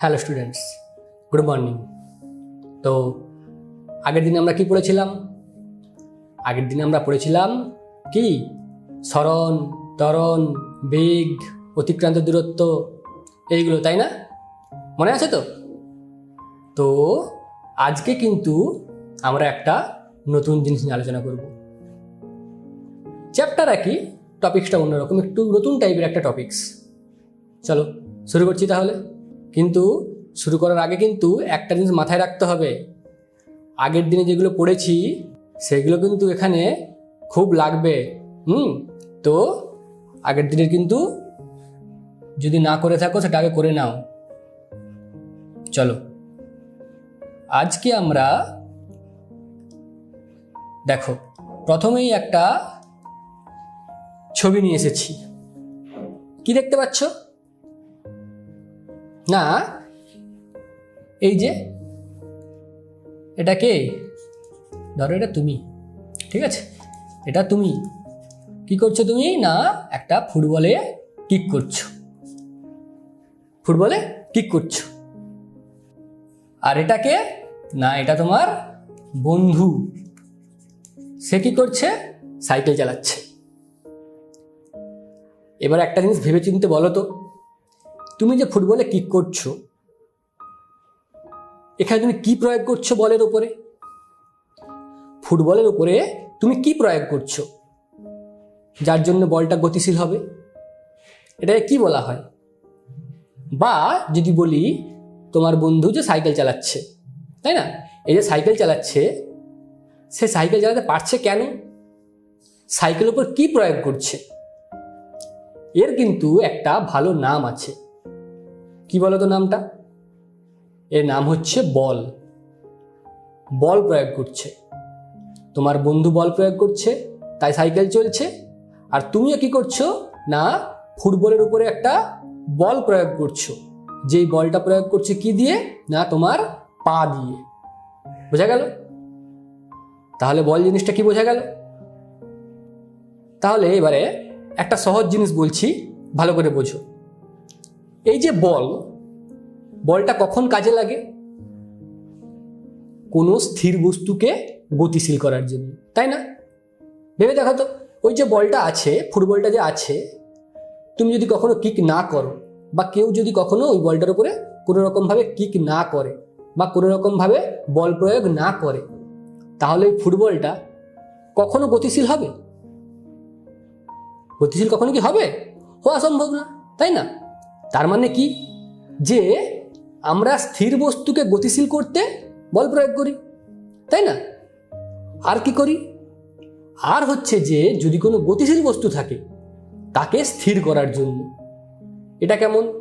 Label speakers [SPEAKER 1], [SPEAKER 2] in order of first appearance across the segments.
[SPEAKER 1] Hello students good morning তো আগের দিনে আমরা কি পড়েছিলাম? আগের দিনে আমরা পড়েছিলাম কি? স্মরণ ত্বরণ বেগ, অতিক্রান্ত দূরত্ব, এইগুলো, তাই না? মনে আছে তো? তো আজকে কিন্তু আমরা একটা নতুন জিনিস নিয়ে আলোচনা করব। চ্যাপ্টার একই টপিক্সটা অন্যরকম, একটু নতুন টাইপের একটা টপিক্স চলো, শুরু করছি তাহলে। কিন্তু শুরু করার আগে কিন্তু একটা জিনিস মাথায় রাখতে হবে। আগের দিনে যেগুলো পড়েছি, সেগুলো কিন্তু এখানে খুব লাগবে। হুম? তো আগের দিনের কিন্তু যদি না করে থাকো, সেটা আগে করে নাও। চলো। আজকে আমরা দেখো, প্রথমেই একটা ছবি নিয়ে এসেছি। কি দেখতে পাচ্ছ? না, এই যে, এটা কে? ধরো এটা তুমি, ঠিক আছে? এটা তুমি। কি করছ তুমি? না, একটা ফুটবলে কিক করছ। ফুটবলে কিক করছ। আর এটাকে না, এটা তোমার বন্ধু। সে কি করছে? সাইকেল চালাচ্ছে। এবার একটা জিনিস ভেবে চিনতে বলো তো তুমি যে ফুটবলে কিক করছ? এখানে তুমি কি প্রয়োগ করছ বলের উপরে? ফুটবলের উপরে তুমি কি প্রয়োগ করছ? যার জন্য বলটা গতিশীল হবে। এটাকে কি বলা হয়? বা যদি বলি, তোমার বন্ধু যে সাইকেল চালাচ্ছে, তাই না? এই যে সাইকেল চালাচ্ছে, সে সাইকেল চালাতে পারছে কেন? সাইকেলের উপর কি প্রয়োগ করছে? এর কিন্তু একটা ভালো নাম আছে। কি বলো তো নামটা? এর নাম হচ্ছে বল। বল প্রয়োগ করছে। তোমার বন্ধু বল প্রয়োগ করছে, তাই সাইকেল চলছে। আর তুমিও কি করছ? না, ফুটবলের উপরে একটা বল প্রয়োগ করছ। যেই বলটা প্রয়োগ করছে কি দিয়ে? না, তোমার পা দিয়ে। বোঝা গেল? তাহলে বল জিনিসটা কি বোঝা গেল? তাহলে এবারে একটা সহজ জিনিস বলছি, ভালো করে বোঝো। এই যে বল, বলটা কখন কাজে লাগে? কোনো স্থির বস্তুকে গতিশীল করার জন্য, তাই না? ভেবে দেখো তো, ওই যে বলটা আছে, ফুটবলটা যে আছে, তুমি যদি কখনো কিক না করো, বা কেউ যদি কখনো ওই বলটার উপরে কোনো রকমভাবে কিক না করে, বা কোনো রকমভাবে বল প্রয়োগ না করে, তাহলে ওই ফুটবলটা কখনো গতিশীল হবে? গতিশীল কখনো কি হবে? হওয়া সম্ভব না, তাই না? তার মানে কি? যে আমরা স্থির বস্তুকে গতিশীল করতে বল প্রয়োগ করি, তাই না? আর কি করি? আর হচ্ছে যে যদি কোনো গতিশীল বস্তু থাকে, তাকে স্থির করার জন্য। এটা কেমন?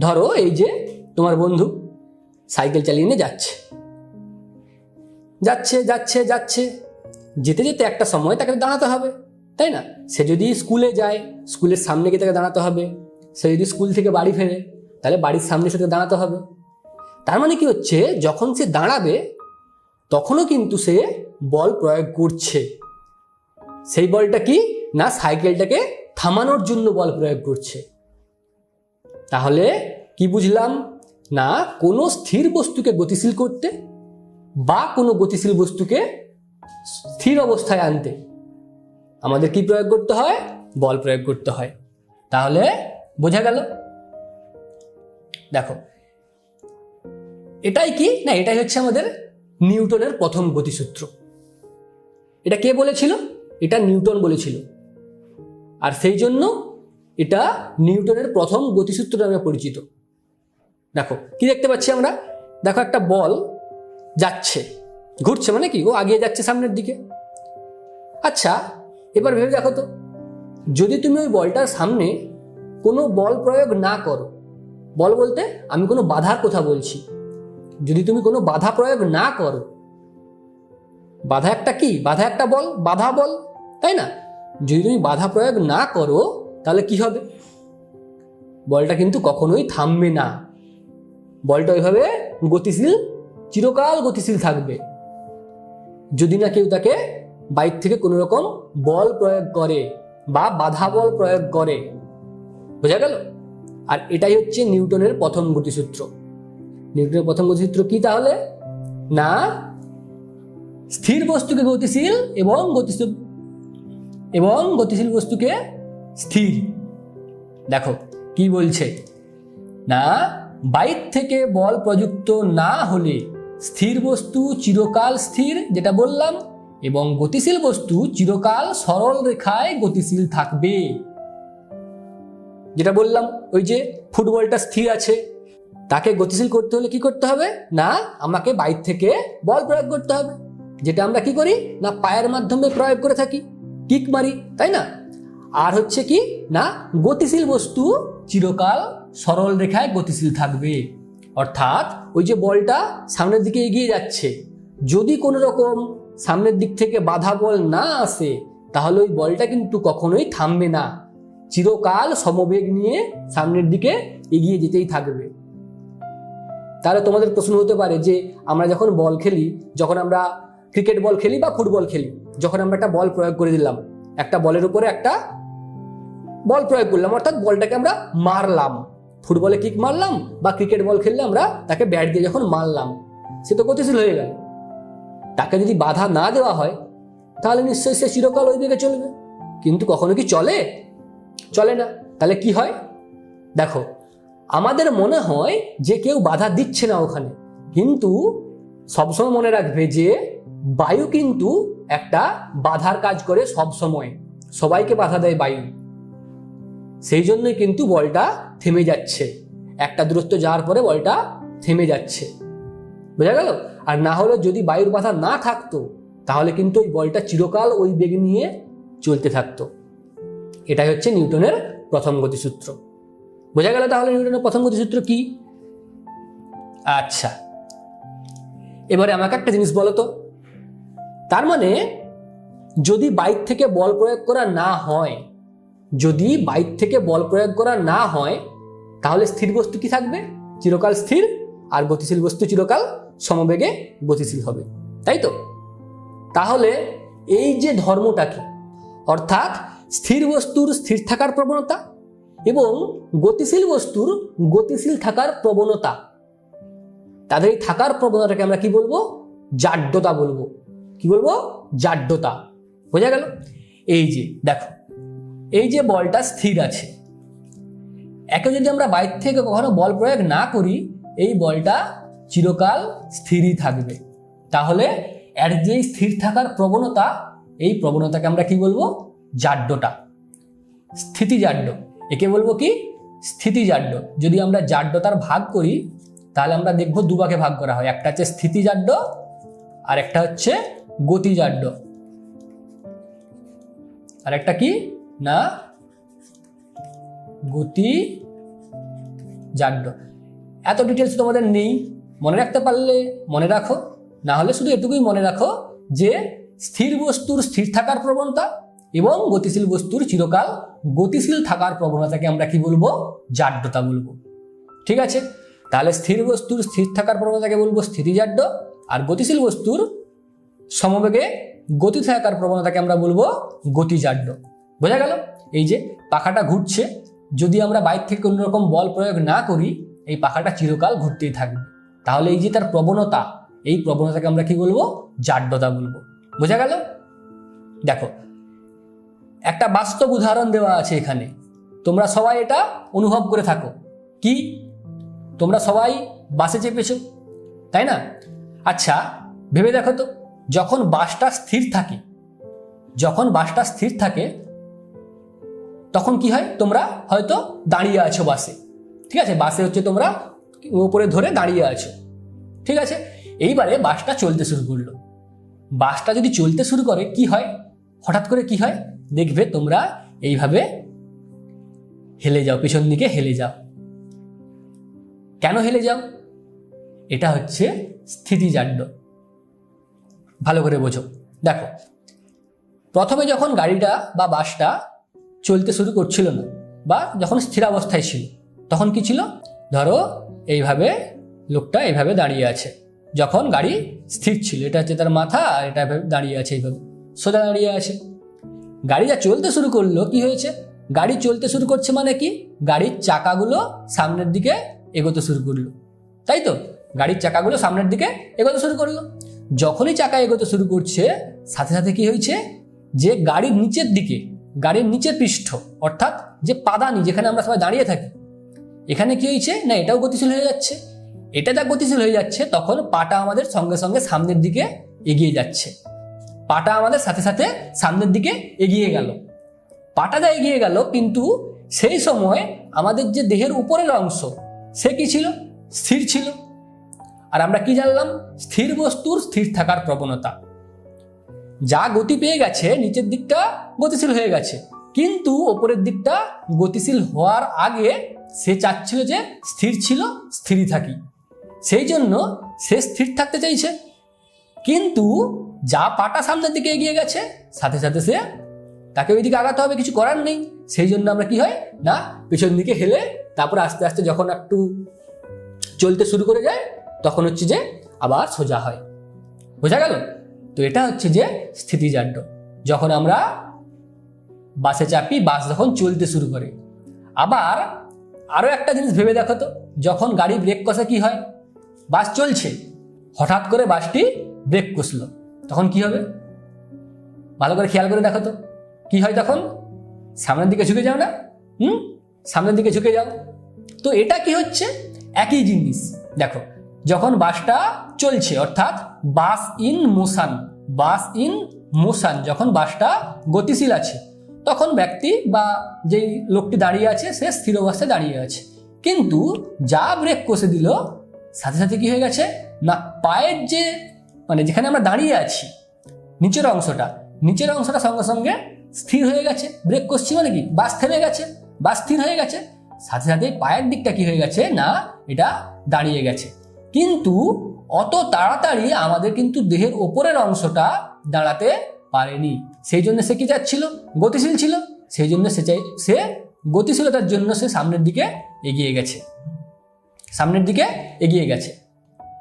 [SPEAKER 1] ধরো এই যে তোমার বন্ধু সাইকেল চালিয়ে নিয়ে যাচ্ছে। যাচ্ছে যাচ্ছে যাচ্ছে। যেতে যেতে একটা সময় তাকে দাঁড়াতে হবে, তাই না? সে যদি স্কুলে যায়, স্কুলের সামনে গিয়ে তাকে দাঁড়াতে হবে সে যদি স্কুল থেকে বাড়ি ফেরে, তাহলে বাড়ির সামনে সাথে দাঁড়াতে হবে। তার মানে কি হচ্ছে, যখন সে দাঁড়াবে, তখনও কিন্তু সে বল প্রয়োগ করছে। সেই বলটা কি? না, সাইকেলটাকে থামানোর জন্য বল প্রয়োগ করছে। তাহলে কি বুঝলাম? না, কোনো স্থির বস্তুকে গতিশীল করতে বা কোনো গতিশীল বস্তুকে স্থির অবস্থায় আনতে। আমাদের কি প্রয়োগ করতে হয়? বল প্রয়োগ করতে হয়। তাহলে বোঝা গেল? দেখো, এটাই কি? না, এটাই হচ্ছে আমাদের নিউটনের প্রথম গতিসূত্র। এটা কে বলেছিল? এটা নিউটন বলেছিল। আর সেই জন্য এটা নিউটনের প্রথম গতিসূত্র নামে পরিচিত। দেখো, কি দেখতে পাচ্ছি আমরা? দেখো একটা বল যাচ্ছে, ঘুরছে মানে কি? ও আগিয়ে যাচ্ছে সামনের দিকে। আচ্ছা এবার ভেবে দেখো তো, যদি তুমি ওই বলটার সামনে কোনো বল প্রয়োগ না করো। বল বলতে আমি কোনো বাধার কথা বলছি। যদি তুমি কোনো বাধা প্রয়োগ না করো, বাধা একটা কি? বাধা একটা বল, বাধা বল, তাই না? যদি তুমি বাধা প্রয়োগ না করো, তাহলে কি হবে? বলটা কিন্তু কখনোই থামবে না। বলটা ওইভাবে গতিশীল, চিরকাল গতিশীল থাকবে। যদি না কেউ তাকে বাইক থেকে কোনো রকম বল প্রয়োগ করে বা বাধা বল প্রয়োগ করে বোঝা গেল? আর এটাই হচ্ছে নিউটনের প্রথম গতিসূত্র। নিউটনের প্রথম গতিসূত্র কি তাহলে? না, স্থির বস্তুকে গতিশীল এবং গতিশীল এবং গতিশীল বস্তুকে স্থির। দেখো, কি বলছে? না, বাইর থেকে বল প্রযুক্ত না হলে স্থির বস্তু চিরকাল স্থির, যেটা বললাম, এবং গতিশীল বস্তু চিরকাল সরল রেখায় গতিশীল থাকবে। যেটা বললাম, ওই যে ফুটবলটা স্থির আছে, তাকে গতিশীল করতে হলে কি করতে হবে? না, আমাকে বাইর থেকে বল প্রয়োগ করতে হবে। যেটা আমরা কি করি? না, পায়ের মাধ্যমে প্রয়োগ করে থাকি, কিক মারি, তাই না? আর হচ্ছে কি? না, গতিশীল বস্তু চিরকাল সরল রেখায় গতিশীল থাকবে। অর্থাৎ ওই যে বলটা সামনের দিকে এগিয়ে যাচ্ছে। যদি কোনো রকম সামনের দিক থেকে বাধা বল না আসে, তাহলে ওই বলটা কিন্তু কখনোই থামবে না। চিরকাল সমবেগ নিয়ে সামনের দিকে এগিয়ে যেতেই থাকবে। তাহলে তোমাদের প্রশ্ন হতে পারে যে, আমরা যখন বল খেলি, যখন আমরা ক্রিকেট বল খেলি বা ফুটবল খেলি, যখন আমরা একটা বল প্রয়োগ করে দিলাম, একটা বলের উপরে একটা বল প্রয়োগ করলাম, অর্থাৎ বলটাকে আমরা মারলাম। ফুটবলে কিক মারলাম বা ক্রিকেট বল খেললে আমরা তাকে ব্যাট দিয়ে যখন মারলাম, সে তো গতিশীল হয়ে গেল। তাকে যদি বাধা না দেওয়া হয়, তাহলে নিশ্চয়ই সে চিরকাল ওই দিকে চলবে। কিন্তু কখনো কি চলে? চলে না, তাহলে কি হয়? দেখো, আমাদের মনে হয় যে কেউ বাধা দিচ্ছে না ওখানে, কিন্তু সবসময় মনে রাখবে যে বায়ু কিন্তু একটা বাধার কাজ করে সব সময় সবাইকে বাধা দেয় বায়ু। সেই জন্যই কিন্তু বলটা থেমে যাচ্ছে। একটা দূরত্ব যাওয়ার পরে বলটা থেমে যাচ্ছে। বোঝা গেল? আর না হলে যদি বায়ুর বাধা না থাকতো, তাহলে কিন্তু ওই বলটা চিরকাল ওই বেগ নিয়ে চলতে থাকতো। এটাই হচ্ছে নিউটনের প্রথম গতিসূত্র। বোঝা গেল তাহলে নিউটনের প্রথম গতিসূত্র কি? আচ্ছা। এবারে আমাকে একটা জিনিস বলো তো। তার মানে যদি বাইক থেকে বল প্রয়োগ করা না হয়, যদি বাইক থেকে বল প্রয়োগ করা না হয়, তাহলে স্থির বস্তু কি থাকবে? চিরকাল স্থির, আর গতিশীল বস্তু চিরকাল সমবেগে গতিশীল হবে। তাই তো? তাহলে এই যে ধর্মটা কি? অর্থাৎ স্থির বস্তুর স্থির থাকার প্রবণতা এবং গতিশীল বস্তুর গতিশীল থাকার প্রবণতা। তাদের এই থাকার প্রবণতাকে আমরা কি বলব? জাড্যতা বলব। কি বলব? জাড্যতা বোঝা গেল? এই যে, দেখো, এই যে বলটা স্থির আছে, একে যদি আমরা বাইর থেকে কখনো বল প্রয়োগ না করি, এই বলটা চিরকাল স্থিরই থাকবে। তাহলে এর যে স্থির থাকার প্রবণতা, এই প্রবণতাকে আমরা কি বলব? জাড্যটা স্থিতিজাড্য একে বলব কি? স্থিতিজাড্য যদি আমরা জাড্যতার ভাগ করি, তাহলে আমরা দেখব দুভাগে ভাগ করা হয়। একটা হচ্ছে স্থিতিজাড্য আর একটা হচ্ছে গতিজাড্য আর একটা কি? না, গতি জাড্য এত ডিটেলস তোমাদের নেই। মনে রাখতে পারলে মনে রাখো। না হলে শুধু এটুকুই মনে রাখো যে স্থির বস্তুর স্থির থাকার প্রবণতা এবং গতিশীল বস্তুর চিরকাল গতিশীল থাকার প্রবণতাকে আমরা কি বলব? জাড্যতা বলব। ঠিক আছে? তাহলে স্থির বস্তুর স্থির থাকার প্রবণতাকে বলব স্থিতিজাড্য আর গতিশীল বস্তুর সমবেগে গতি থাকার প্রবণতাকে আমরা বলব গতিজাড্য বোঝা গেল? এই যে পাখাটা ঘুরছে, যদি আমরা বাইক থেকে কোনো রকম বল প্রয়োগ না করি, এই পাখাটা চিরকাল ঘুরতেই থাকবে। তাহলে এই যে তার প্রবণতা, এই প্রবণতাকে আমরা কি বলব? জাড্যতা বলব। বোঝা গেল? দেখো একটা বাস্তব উদাহরণ দেওয়া আছে এখানে। তোমরা সবাই এটা অনুভব করে থাকো। কি? তোমরা সবাই বাসে চেপেছো, তাই না? আচ্ছা ভেবে দেখো তো, যখন বাসটা স্থির থাকে, যখন বাসটা স্থির থাকে, তখন কি হয়? তোমরা হয়তো দাঁড়িয়ে আছো বাসে। ঠিক আছে? বাসে হচ্ছে তোমরা উপরে ধরে দাঁড়িয়ে আছো। ঠিক আছে? এইবারে বাসটা চলতে শুরু করল। বাসটা যদি চলতে শুরু করে, কি হয়? হঠাৎ করে কি হয়? দেখবে তোমরা এইভাবে হেলে যাও, পিছন দিকে হেলে যাও। কেন হেলে যাও? এটা হচ্ছে স্থিতিজাড্য ভালো করে বোঝো। দেখো, প্রথমে যখন গাড়িটা বা বাসটা চলতে শুরু করছিল না, বা যখন স্থিরাবস্থায় ছিল, তখন কি ছিল? ধরো এইভাবে লোকটা এইভাবে দাঁড়িয়ে আছে। যখন গাড়ি স্থির ছিল, এটা হচ্ছে তার মাথা আর এটা দাঁড়িয়ে আছে এইভাবে। সোজা দাঁড়িয়ে আছে। গাড়ি যা চলতে শুরু করল, কি হয়েছে? গাড়ি চলতে শুরু করছে মানে কি? গাড়ির চাকাগুলো সামনের দিকে এগোতে শুরু করল। তাই তো? গাড়ির চাকাগুলো সামনের দিকে এগোতে শুরু করল। যখনই চাকা এগোতে শুরু করছে, সাথে সাথে কি হয়েছে? যে গাড়ির নিচের দিকে, গাড়ির নিচের পৃষ্ঠ, অর্থাৎ যে পাদানি যেখানে আমরা সবাই দাঁড়িয়ে থাকি, এখানে কি হয়েছে? না, এটাও গতিশীল হয়ে যাচ্ছে। এটা যা গতিশীল হয়ে যাচ্ছে, তখন পাটা আমাদের সঙ্গে সঙ্গে সামনের দিকে এগিয়ে যাচ্ছে। পাটা আমাদের সাথে সাথে সামনের দিকে এগিয়ে গেল। পাটা যা এগিয়ে গেল, কিন্তু সেই সময় আমাদের যে দেহের উপরের অংশ, সে কি ছিল? স্থির ছিল। আর আমরা কি জানলাম? স্থির বস্তুর স্থির থাকার প্রবণতা। যা গতি পেয়ে গেছে, নিচের দিকটা গতিশীল হয়ে গেছে। কিন্তু ওপরের দিকটা গতিশীল হওয়ার আগে সে চাচ্ছিল যে স্থির ছিল, স্থিরই থাকি। সেই জন্য সে স্থির থাকতে চাইছে। কিন্তু যা পাটা সামনের দিকে এগিয়ে গেছে, সাথে সাথে সে তাকে ওই দিকে আগাতে হবে, কিছু করার নেই। সেই জন্য আমরা কি হয়? না, পেছন দিকে হেলে তারপরে আস্তে আস্তে যখন একটু চলতে শুরু করে যায়, তখন হচ্ছে যে আবার সোজা হয়। বোঝা গেল? তো এটা হচ্ছে যে স্থিতিজাড্য। যখন আমরা বাসে চাপি, বাস যখন চলতে শুরু করে, আবার আরও একটা জিনিস ভেবে দেখো তো, যখন গাড়ি ব্রেক কষে কি হয়? বাস চলছে। হঠাৎ করে বাসটি ব্রেক কষলো। তখন কি হবে? ভালো করে খেয়াল করে দেখো তো। কি হয় তখন? সামনের দিকে ঝুঁকে যাও না। হুম? সামনের দিকে ঝুঁকে যাও। তো এটা কি হচ্ছে? একই জিনিস। দেখো, যখন বাসটা চলছে, অর্থাৎ bus in motion, bus in motion, যখন বাসটা গতিশীল আছে, তখন ব্যক্তি বা যেই লোকটি দাঁড়িয়ে আছে, সে স্থির অবস্থায় দাঁড়িয়ে আছে। কিন্তু যা ব্রেক কষে দিল, সাথে সাথে কি হয়ে গেছে? না, পায়ের যে মানে যেখানে আমরা দাঁড়িয়ে আছি, নিচের অংশটা নিচের অংশটা সঙ্গে সঙ্গে স্থির হয়ে গেছে। ব্রেক করছি মানে কি? বাস থেমে গেছে। বা স্থির হয়ে গেছে। সাথে সাথে পায়ের দিকটা কি হয়ে গেছে? না, এটা দাঁড়িয়ে গেছে। কিন্তু অত তাড়াতাড়ি আমাদের কিন্তু দেহের ওপরের অংশটা দাঁড়াতে পারেনি। সেই জন্য সে কি যাচ্ছিল? গতিশীল ছিল। সেই জন্য সে চাই, সে গতিশীলতার জন্য সে সামনের দিকে এগিয়ে গেছে। সামনের দিকে এগিয়ে গেছে।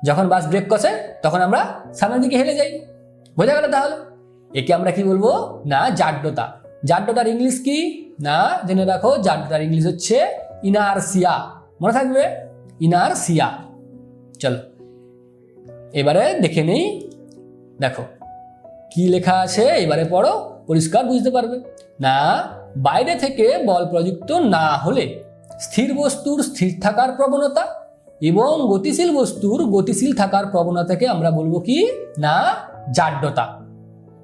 [SPEAKER 1] যখন বাস ব্রেক কষে, তখন আমরা সামনের দিকে হেলে যাই। বোঝা গেল তাহলে? একে আমরা কি বলব? না জাড্যতা জাড্যতার ইংলিশ কি? না, জেনে রাখো জাড্যতার ইংলিশ হচ্ছে ইনারসিয়া মনে থাকবে? ইনারসিয়া চলো, এবারে দেখে নেই। দেখো, কি লেখা আছে? এবারে পড়ো, পরিষ্কার বুঝতে পারবে। না, বাইরে থেকে বল প্রযুক্ত না হলে স্থির বস্তুর স্থির থাকার প্রবণতা এবং গতিশীল বস্তুর গতিশীল থাকার প্রবণতাকে আমরা বলব কি? না জাড্যতা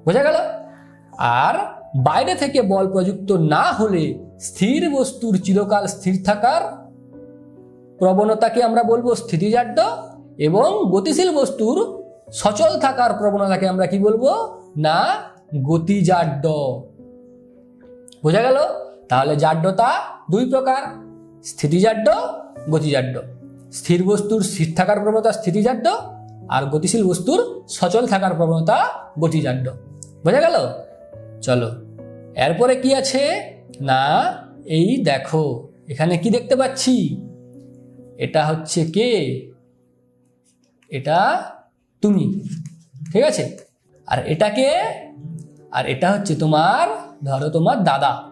[SPEAKER 1] বোঝা গেল? আর বাইরে থেকে বল প্রযুক্ত না হলে স্থির বস্তুর চিরকাল স্থির থাকার প্রবণতাকে আমরা বলব স্থিতিজাড্য এবং গতিশীল বস্তুর সচল থাকার প্রবণতাকে আমরা কি বলব? না গতিজাড্য বোঝা গেল? তাহলে জাড্যতা দুই প্রকার স্থিতিজাড্য গতিজাড্য স্থির বস্তুর স্থির থাকার প্রবণতা স্থিতিজাড্য আর গতিশীল বস্তুর সচল থাকার প্রবণতা গতিজাড্য বোঝা গেল? চলো, এরপরে কি আছে? না, এই দেখো, এখানে কি দেখতে পাচ্ছি? এটা হচ্ছে কে? এটা তুমি, ঠিক আছে? আর এটাকে আর এটা হচ্ছে তোমার, ধরো তোমার দাদা,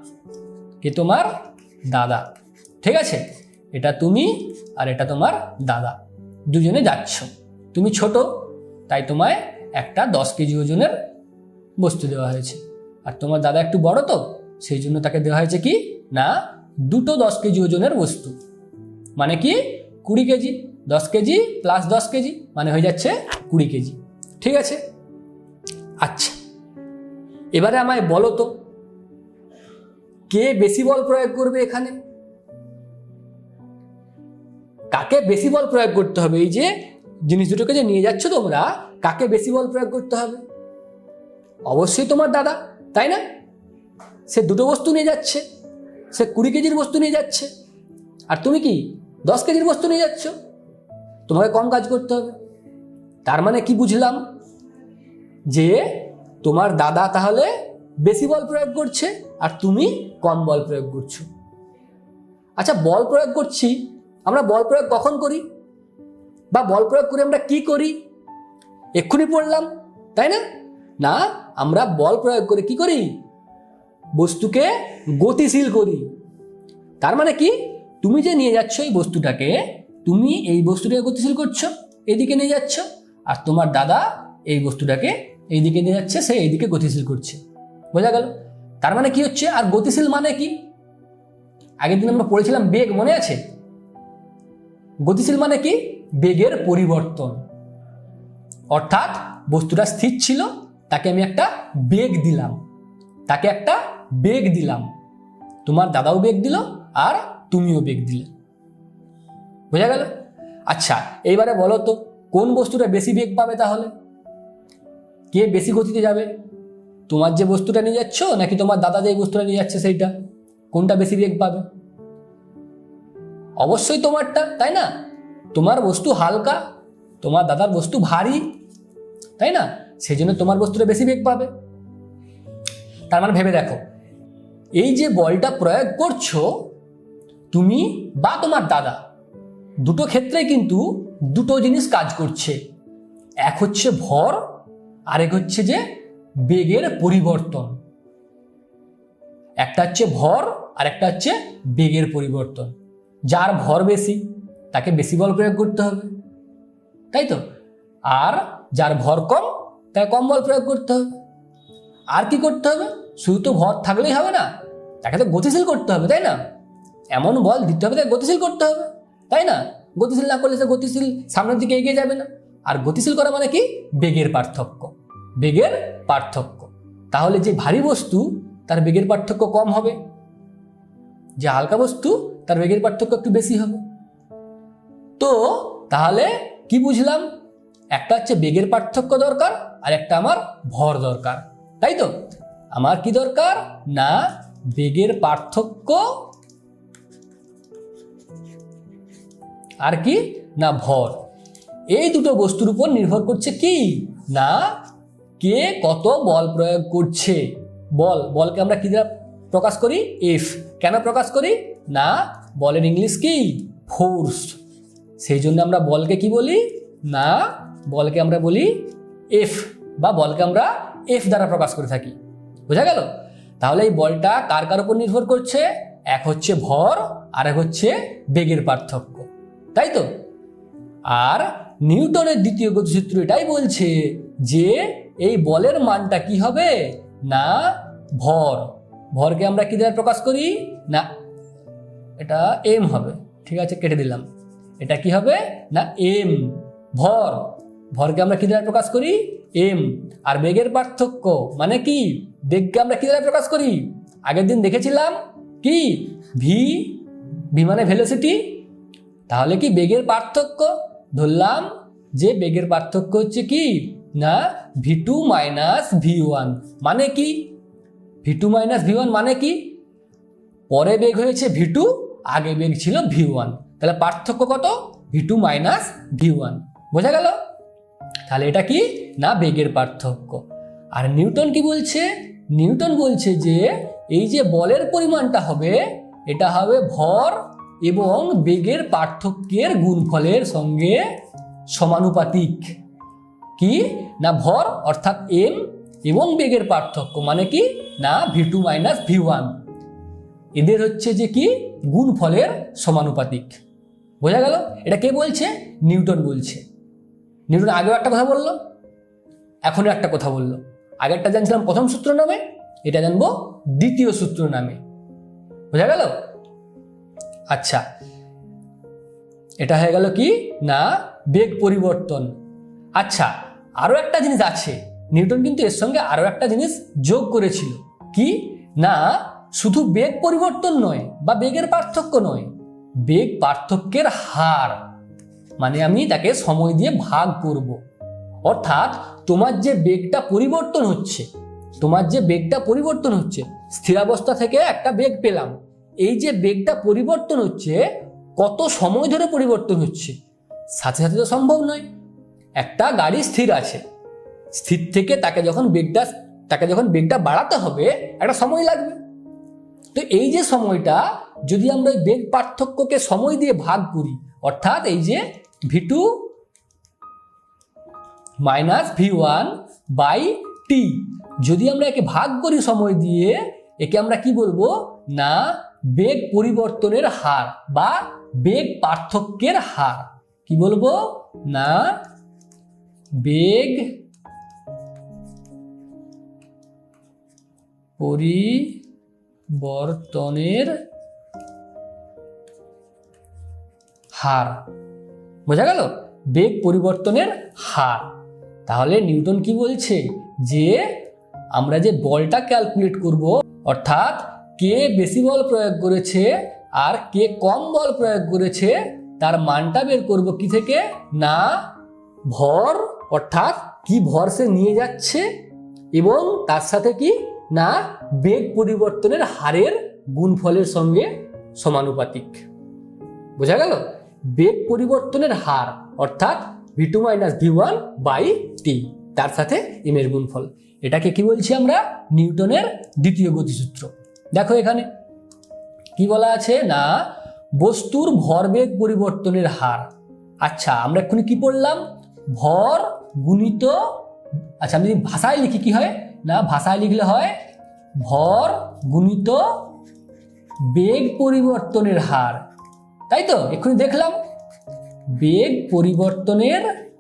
[SPEAKER 1] কে তোমার দাদা, ঠিক আছে? এটা তুমি আর এটা তোমার দাদা। দুজনে যাচ্ছ। তুমি ছোট, তাই তোমায় একটা দশ কেজি ওজনের বস্তু দেওয়া হয়েছে। আর তোমার দাদা একটু বড় তো, সেই জন্য তাকে দেওয়া হয়েছে কি? না, দুটো দশ কেজি ওজনের বস্তু। মানে কি? কুড়ি কেজি, দশ কেজি প্লাস দশ কেজি মানে হয়ে যাচ্ছে কুড়ি কেজি। ঠিক আছে? আচ্ছা। এবারে আমায় বলো তো, কে বেশি বল প্রয়োগ করবে এখানে? কাকে বেশি বল প্রয়োগ করতে হবে? এই যে জিনিস দুটোকে যে নিয়ে যাচ্ছ তোমরা, কাকে বেশি বল প্রয়োগ করতে হবে? অবশ্যই তোমার দাদা, তাই না? সে দুটো বস্তু নিয়ে যাচ্ছে, সে কুড়ি কেজির বস্তু নিয়ে যাচ্ছে, আর তুমি কি দশ কেজির বস্তু নিয়ে যাচ্ছ? তোমাকে কম কাজ করতে হবে। তার মানে কি বুঝলাম? যে তোমার দাদা তাহলে বেশি বল প্রয়োগ করছে, আর তুমি কম বল প্রয়োগ করছ। আচ্ছা বল প্রয়োগ করছি আমরা বল প্রয়োগ কখন করি? বা বল প্রয়োগ করে আমরা কি করি? এক্ষুনি পড়লাম, তাই না? না, আমরা বল প্রয়োগ করে কি করি? বস্তুকে গতিশীল করি। তার মানে কি? তুমি যে নিয়ে যাচ্ছ এই বস্তুটাকে, তুমি এই বস্তুটাকে গতিশীল করছ, এদিকে নিয়ে যাচ্ছ, আর তোমার দাদা এই বস্তুটাকে এইদিকে নিয়ে যাচ্ছে, সে এইদিকে গতিশীল করছে। বোঝা গেল? তার মানে কি হচ্ছে? আর গতিশীল মানে কি? আগের দিন আমরা পড়েছিলাম বেগ, মনে আছে? গতিশীল মানে কি? বেগের পরিবর্তন। অর্থাৎ বস্তুটা স্থির ছিল, তাকে আমি একটা বেগ দিলাম। তাকে একটা বেগ দিলাম। তোমার দাদাও বেগ দিল আর তুমিও বেগ দিলে। বোঝা গেল? আচ্ছা এইবারে বলো তো, কোন বস্তুটা বেশি বেগ পাবে তাহলে? কে বেশি গতিতে যাবে? তোমার যে বস্তুটা নিয়ে যাচ্ছ নাকি তোমার দাদা যে বস্তুটা নিয়ে যাচ্ছে সেইটা? কোনটা বেশি বেগ পাবে? অবশ্যই তোমারটা, তাই না? তোমার বস্তু হালকা, তোমার দাদার বস্তু ভারী, তাই না? সেই জন্য তোমার বস্তুটা বেশি বেগ পাবে। তার মানে ভেবে দেখো, এই যে বলটা প্রয়োগ করছ, তুমি বা তোমার দাদা, দুটো ক্ষেত্রে কিন্তু দুটো জিনিস কাজ করছে। এক হচ্ছে ভর, আরেক হচ্ছে যে বেগের পরিবর্তন। একটা হচ্ছে ভর আর একটা হচ্ছে বেগের পরিবর্তন। যার ভর বেশি, তাকে বেশি বল প্রয়োগ করতে হবে। তাই তো? আর যার ভর কম, তাকে কম বল প্রয়োগ করতে হবে। আর কি করতে হবে? শুধু তো ভর থাকলেই হবে না, তাকে তো গতিশীল করতে হবে, তাই না? এমন বল দিতে হবে তাকে গতিশীল করতে হবে, তাই না? গতিশীল না করলে সে গতিশীল সামনের দিকে এগিয়ে যাবে না। আর গতিশীল করা মানে কি? বেগের পার্থক্য। বেগের পার্থক্য। তাহলে যে ভারী বস্তু, তার বেগের পার্থক্য কম হবে। যে হালকা বস্তু তার বেগের পার্থক্য একটু বেশি হবে। তো তাহলে কি বুঝলাম? একটা হচ্ছে বেগের পার্থক্য দরকার আর একটা আমার ভর দরকার। তাই তো? আমার কি দরকার? না, বেগের পার্থক্য আর কি? না, ভর। এই দুটো বস্তুর উপর নির্ভর করছে কি? না, কে কত বল প্রয়োগ করছে। বল, বলকে আমরা কি দ্বারা প্রকাশ করি? এফ কেন প্রকাশ করি? না বলের ইংলিশ কি? ফোর্স সেই জন্য আমরা বলকে কি বলি? না, বলকে আমরা বলি এফ বা বলকে আমরা এফ দ্বারা প্রকাশ করে থাকি। বোঝা গেল? তাহলে এই বলটা কার কার উপর নির্ভর করছে? এক হচ্ছে ভর আর এক হচ্ছে বেগের পার্থক্য। তাই তো? আর নিউটনের দ্বিতীয় গতিসূত্র এটাই বলছে যে এই বলের মানটা কি হবে? না, ভর। ভরকে আমরা কি দ্বারা প্রকাশ করি? না এটা এম হবে। ঠিক আছে, কেটে দিলাম। এটা কি হবে? না এম ভর। ভরকে আমরা কি দ্বারা প্রকাশ করি? এম আর বেগের পার্থক্য মানে কি? বেগকে আমরা কি দ্বারা প্রকাশ করি? আগের দিন দেখেছিলাম কি? ভি ভি মানে ভেলোসিটি তাহলে কি বেগের পার্থক্য? ধরলাম যে বেগের পার্থক্য হচ্ছে কি? না V two minus V one মানে কি? V two minus V one মানে কি? পরে বেগ হয়েছে ভি টু আগে বেগ ছিল ভি ওয়ান তাহলে পার্থক্য কত? V two minus V one বোঝা গেল? তাহলে এটা কি? না, বেগের পার্থক্য। আর নিউটন কি বলছে? নিউটন বলছে যে এই যে বলের পরিমাণটা হবে, এটা হবে ভর এবং বেগের পার্থক্যের গুণফলের সঙ্গে সমানুপাতিক। কি? না, ভর অর্থাৎ এম এবং বেগের পার্থক্য। মানে কি? না V two minus V one এদের হচ্ছে যে কি? গুণফলের সমানুপাতিক। বোঝা গেল? এটা কে বলছে? নিউটন বলছে। নিউটন আগেও একটা কথা বলল, এখনও একটা কথা বলল। আগেরটা জানছিলাম প্রথম সূত্র নামে, এটা জানব দ্বিতীয় সূত্র নামে। বোঝা গেল? আচ্ছা এটা হয়ে গেল কি? না, বেগ পরিবর্তন। আচ্ছা আরও একটা জিনিস আছে। নিউটন কিন্তু এর সঙ্গে আরও একটা জিনিস যোগ করেছিল। কি? না শুধু বেগ পরিবর্তন নয় বা বেগের পার্থক্য নয়, বেগ পার্থক্যের হার। মানে আমি তাকে সময় দিয়ে ভাগ করব। অর্থাৎ তোমার যে বেগটা পরিবর্তন হচ্ছে, তোমার যে বেগটা পরিবর্তন হচ্ছে, স্থিরাবস্থা থেকে একটা বেগ পেলাম। এই যে বেগটা পরিবর্তন হচ্ছে, কত সময় ধরে পরিবর্তন হচ্ছে? সাথে সাথে তো সম্ভব নয়। একটা গাড়ি স্থির আছে, স্থির থেকে তাকে যখন বেগটা, তাকে যখন বেগটা বাড়াতে হবে, একটা সময় লাগবে। তো এই যে সময়টা, যদি আমরা ওই বেগ পার্থক্যকে সময় দিয়ে ভাগ করি, অর্থাৎ এই যে V two minus V one by T যদি আমরা একে ভাগ করি সময় দিয়ে, একে আমরা কি বলব? না, বেগ পরিবর্তনের হার বা বেগ পার্থক্যের হার। কি বলব? না, বেগ পরিবর্তনের হার। বোঝা গেল? বেগ পরিবর্তনের হার। তাহলে নিউটন কি বলছে? যে আমরা যে বলটা ক্যালকুলেট করব, অর্থাৎ কে বেশি বল প্রয়োগ করেছে আর কে কম বল প্রয়োগ করেছে, তার মানটা বের করব কি থেকে? না, ভর। অর্থাৎ কি ভর সে নিয়ে যাচ্ছে এবং তার সাথে কি না, বেগ পরিবর্তনের হারের গুণফলের সঙ্গে সমানুপাতিক। বোঝা গেল? বেগ পরিবর্তনের হার, অর্থাৎ V two minus V one by T তার সাথে এম এর গুণফল। এটাকে কি বলছি আমরা? নিউটনের দ্বিতীয় গতিসূত্র। দেখো এখানে। কি বলা আছে? না, বস্তুর ভরবেগ পরিবর্তনের হার। আচ্ছা আমরা এক্ষুনি কি পড়লাম? ভর গুণিত আচ্ছা আমি যদি ভাষায় লিখি কি হয়? না, ভাষায় লিখলে হয় ভর গুণিত বেগ পরিবর্তনের হার। তাই তো? এক্ষুনি দেখলাম। বেগ পরিবর্তনের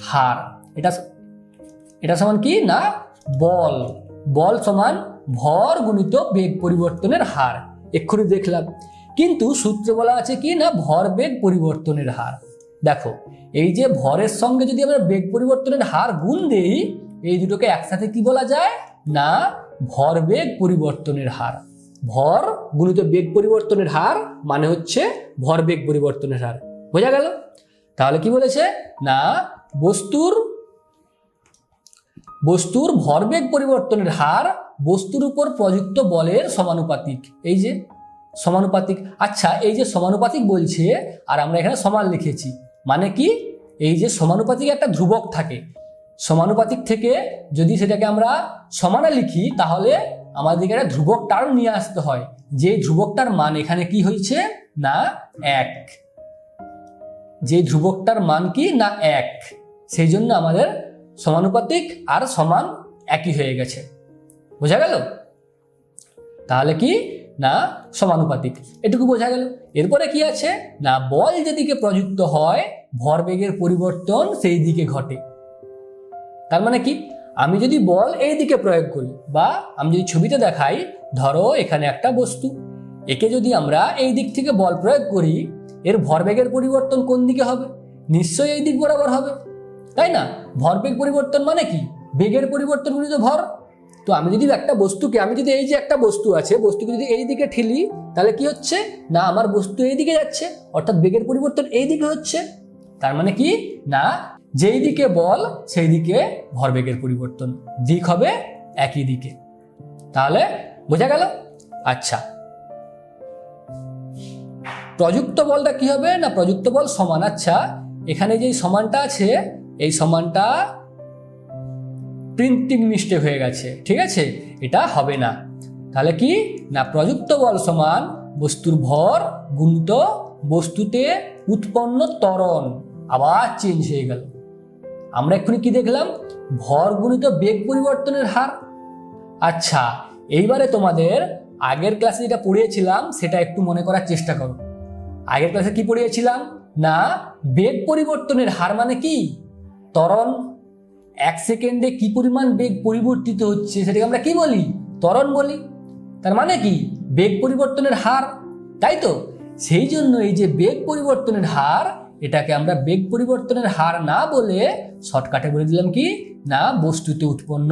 [SPEAKER 1] হার। এটা এটা সমান কি? না, বল। বল সমান ভর গুণিত বেগ পরিবর্তনের হার। এক্ষুনি দেখলাম। কিন্তু সূত্রে বলা আছে কি? না, ভর বেগ পরিবর্তনের হার। দেখো, এই যে ভরের সঙ্গে যদি আমরা বেগ পরিবর্তনের হার গুণ দেই এই দুটোকে একসাথে কি বলা যায়? না, ভর বেগ পরিবর্তনের হার। ভর গুণিত বেগ পরিবর্তনের হার মানে হচ্ছে ভর বেগ পরিবর্তনের হার। বোঝা গেল? তাহলে কি বলেছে? না, বস্তুর বস্তুর ভরবেগ পরিবর্তনের হার বস্তুর উপর প্রযুক্ত বলের সমানুপাতিক। এই যে, সমানুপাতিক। আচ্ছা এই যে সমানুপাতিক বলছে, আর আমরা এখানে সমান লিখেছি মানে কি? এই যে সমানুপাতিক একটা ধ্রুবক থাকে সমানুপাতিক থেকে যদি সেটাকে আমরা সমানে লিখি, তাহলে আমাদেরকে একটা ধ্রুবক টার্ম নিয়ে আসতে হয়। যে ধ্রুবকটার মান এখানে কি হয়েছে? না এক। যে ধ্রুবকটার মান কি? না এক। সেই জন্য আমাদের সমানুপাতিক আর সমান একই হয়ে গেছে। বোঝা গেল? তাহলে কি? না সমানুপাতিক। এটুকু বোঝা গেল। এরপরে কি আছে? না, বল যেদিকে প্রযুক্ত হয়, ভরবেগের পরিবর্তন সেই দিকে ঘটে। তার মানে কি? আমি যদি বল এই দিকে প্রয়োগ করি বা আমি যদি ছবিতে দেখাই, ধরো এখানে একটা বস্তু, একে যদি আমরা এই দিক থেকে বল প্রয়োগ করি, এর ভরবেগের পরিবর্তন কোন দিকে হবে? নিশ্চয়ই এই দিক বরাবর হবে। তাই না? ভরবেগ পরিবর্তন মানে কি? বেগের পরিবর্তন গুণিত ভর। তো আমি যদি একটা বস্তুকে, আমি যদি এই যে একটা বস্তু আছে, বস্তুকে যদি এই দিকে ঠেলি, তাহলে কি হচ্ছে? না, আমার বস্তু এই দিকে যাচ্ছে, অর্থাৎ বেগের পরিবর্তন এই দিকে হচ্ছে। তার মানে কি? না যেই দিকে বল, সেই দিকে ভরবেগের পরিবর্তন। দিক হবে একই দিকে। তাহলে বোঝা গেল? আচ্ছা। প্রযুক্ত বলটা কি হবে না প্রযুক্ত বল সমান? আচ্ছা এখানে যে সমানটা আছে, এই সমানটা প্রিন্টিং মিস্টেক হয়ে গেছে, ঠিক আছে? এটা হবে না। তাহলে কি? না প্রযুক্ত বল সমান বস্তুর ভর গুণিত বস্তুতে উৎপন্ন ত্বরণ। আবার চেঞ্জ হয়ে গেল। আমরা এক্ষুনি কি দেখলাম? ভর গুণিত বেগ পরিবর্তনের হার। আচ্ছা এইবারে তোমাদের আগের ক্লাসে যেটা পড়িয়েছিলাম, সেটা একটু মনে করার চেষ্টা করো। আগের ক্লাসে কি পড়িয়েছিলাম? না, বেগ পরিবর্তনের হার মানে কি? তরণ এক সেকেন্ডে কি পরিমাণ বেগ পরিবর্তিত হচ্ছে সেটাকে আমরা কি বলি? ত্বরণ বলি। তার মানে কি? বেগ পরিবর্তনের হার। তাই তো? সেই জন্য এই যে বেগ পরিবর্তনের হার এটাকে আমরা বেগ পরিবর্তনের হার না বলে শর্টকাটে বলে দিলাম কি? না, বস্তুতে উৎপন্ন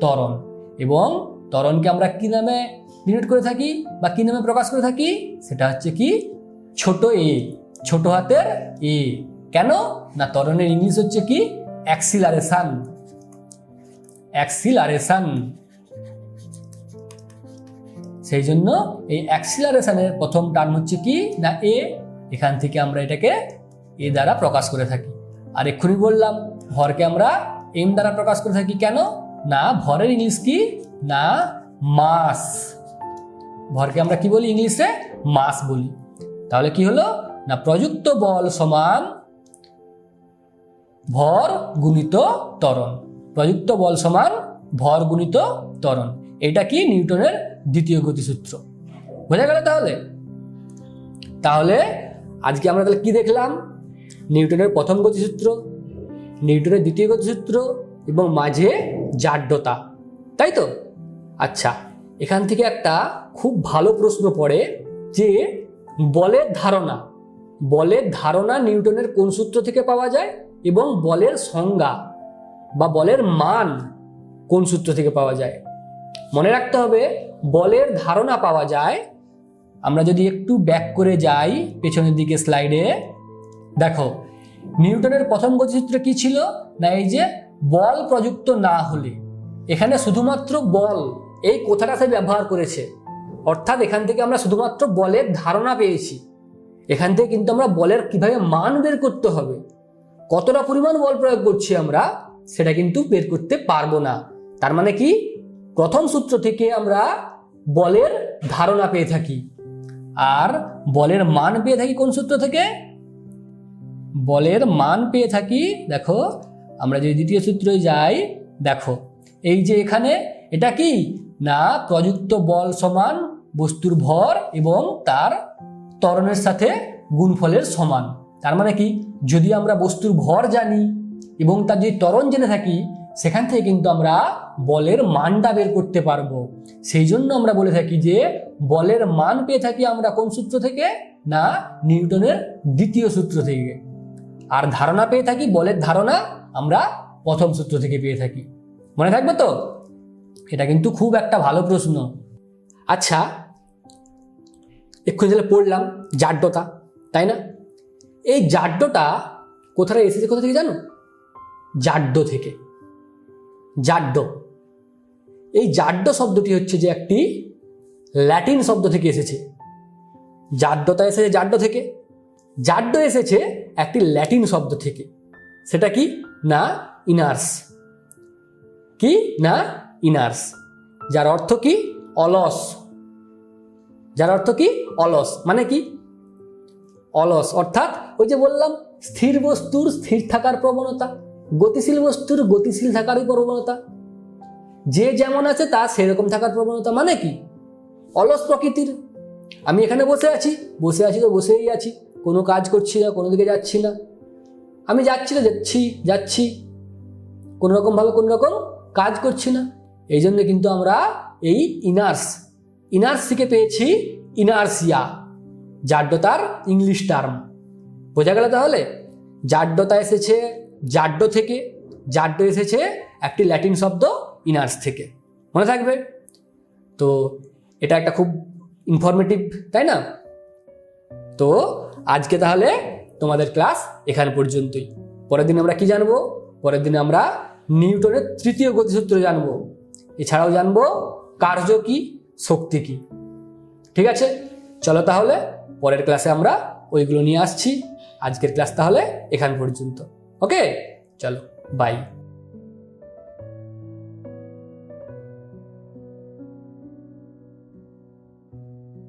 [SPEAKER 1] ত্বরণ। এবং ত্বরণকে আমরা কি নামে ডিনোট করে থাকি বা কি নামে প্রকাশ করে থাকি? সেটা হচ্ছে কি? ছোট এ ছোট হাতের এ কেন? না, ত্বরণের ইংলিশ হচ্ছে কি? অ্যাক্সিলারেশন। অ্যাক্সিলারেশন। সেই জন্য এই অ্যাক্সিলারেশনের প্রথম টার্ম হচ্ছে কি? না এ এখান থেকে আমরা এটাকে এ দ্বারা প্রকাশ করে থাকি। আর এক্ষুনি বললাম, ভরকে আমরা এম দ্বারা প্রকাশ করে থাকি কেন? না, ভরের ইংলিশ কি? না, মাস। ভরকে আমরা কি বলি ইংলিশে? মাস বলি। তাহলে কি হলো? না, প্রযুক্ত বল সমান ভর গুণিত ত্বরণ। প্রযুক্ত বল সমান ভর গুণিত ত্বরণ। এটা কি? নিউটনের দ্বিতীয় গতিসূত্র। বোঝা গেল তাহলে? তাহলে আজকে আমরা তাহলে কি দেখলাম? নিউটনের প্রথম গতিসূত্র, নিউটনের দ্বিতীয় গতিসূত্র এবং মাঝে জাড্যতা। তাই তো? আচ্ছা এখান থেকে একটা খুব ভালো প্রশ্ন পড়ে যে বলের ধারণা বলের ধারণা নিউটনের কোন সূত্র থেকে পাওয়া যায় এবং বলের সংজ্ঞা বা বলের মান কোন সূত্র থেকে পাওয়া যায়? মনে রাখতে হবে, বলের ধারণা পাওয়া যায়। আমরা যদি একটু ব্যাক করে যাই, পেছনের দিকে স্লাইডে দেখো, নিউটনের প্রথম গতিসূত্র কি ছিল? না, এই যে বল প্রযুক্ত না হলে। এখানে শুধুমাত্র বল, এই কথাটা সে ব্যবহার করেছে। অর্থাৎ এখান থেকে আমরা শুধুমাত্র বলের ধারণা পেয়েছি। এখান থেকে কিন্তু আমরা বলের কীভাবে মান বের করতে হবে, কতটা পরিমাণ বল প্রয়োগ করছি আমরা, সেটা কিন্তু বের করতে পারব না। তার মানে কি? প্রথম সূত্র থেকে আমরা বলের ধারণা পেয়ে থাকি। আর বলের মান পেয়ে থাকি কোন সূত্র থেকে? বলের মান পেয়ে থাকি, দেখো, আমরা যদি দ্বিতীয় সূত্রে যাই, দেখো, এই যে এখানে, এটা কি? না, প্রযুক্ত বল সমান বস্তুর ভর এবং তার ত্বরণের সাথে গুণফলের সমান। তার মানে কি? যদি আমরা বস্তুর ভর জানি এবং তার যদি ত্বরণ জেনে থাকি, সেখান থেকে কিন্তু আমরা বলের মানটা বের করতে পারব। সেই জন্য আমরা বলে থাকি যে, বলের মান পেয়ে থাকি আমরা কোন সূত্র থেকে? না, নিউটনের দ্বিতীয় সূত্র থেকে। আর ধারণা পেয়ে থাকি, বলের ধারণা আমরা প্রথম সূত্র থেকে পেয়ে থাকি। মনে থাকবে তো? এটা কিন্তু খুব একটা ভালো প্রশ্ন। আচ্ছা এক্ষুনি যেটা পড়লাম জাড্যতা তাই না? এই জাড্যটা কোথায় এসেছে, কোথা থেকে জানো? জাড্য থেকে। জাড্য এই জাড্য শব্দটি হচ্ছে যে একটি ল্যাটিন শব্দ থেকে এসেছে। জাড্যতা এসেছে জাড্য থেকে। জাড্য এসেছে একটি ল্যাটিন শব্দ থেকে। সেটা কি? না, ইনার্স। কি? না, ইনার্স। যার অর্থ কি? অলস। যার অর্থ কি? অলস। মানে কি? অলস। অর্থাৎ ওই যে বললাম, স্থির বস্তুর স্থির থাকার প্রবণতা, গতিশীল বস্তুর গতিশীল থাকারই প্রবণতা। যে যেমন আছে তা সেরকম থাকার প্রবণতা মানে কি? অলস প্রকৃতির। আমি এখানে বসে আছি বসে আছি তো বসেই আছি। কোনো কাজ করছি না, কোনো দিকে যাচ্ছি না। আমি যাচ্ছি না যাচ্ছি যাচ্ছি। কোনো রকমভাবে কোনো রকম কাজ করছি না। এই জন্য কিন্তু আমরা এই ইনার্স ইনার্স থেকে পেয়েছি ইনার্সিয়া জাড্যতার ইংলিশ টার্ম বোঝা গেল তাহলে? জাড্যতা এসেছে জাড্য থেকে জাড্য এসেছে একটি ল্যাটিন শব্দ ইনার্স থেকে। মনে থাকবে? তো এটা একটা খুব ইনফরমেটিভ তাই না? তো আজকে তাহলে তোমাদের ক্লাস এখান পর্যন্তই। পরের দিন আমরা কি জানব? পরের দিন আমরা নিউটনের তৃতীয় গতিসূত্র জানব। এছাড়াও জানব কার্য কি? শক্তি কি? ঠিক আছে? চলো তাহলে পরের ক্লাসে আমরা ওইগুলো নিয়ে আসছি। আজকের ক্লাস তাহলে এখান পর্যন্ত। ওকে? চলো, বাই।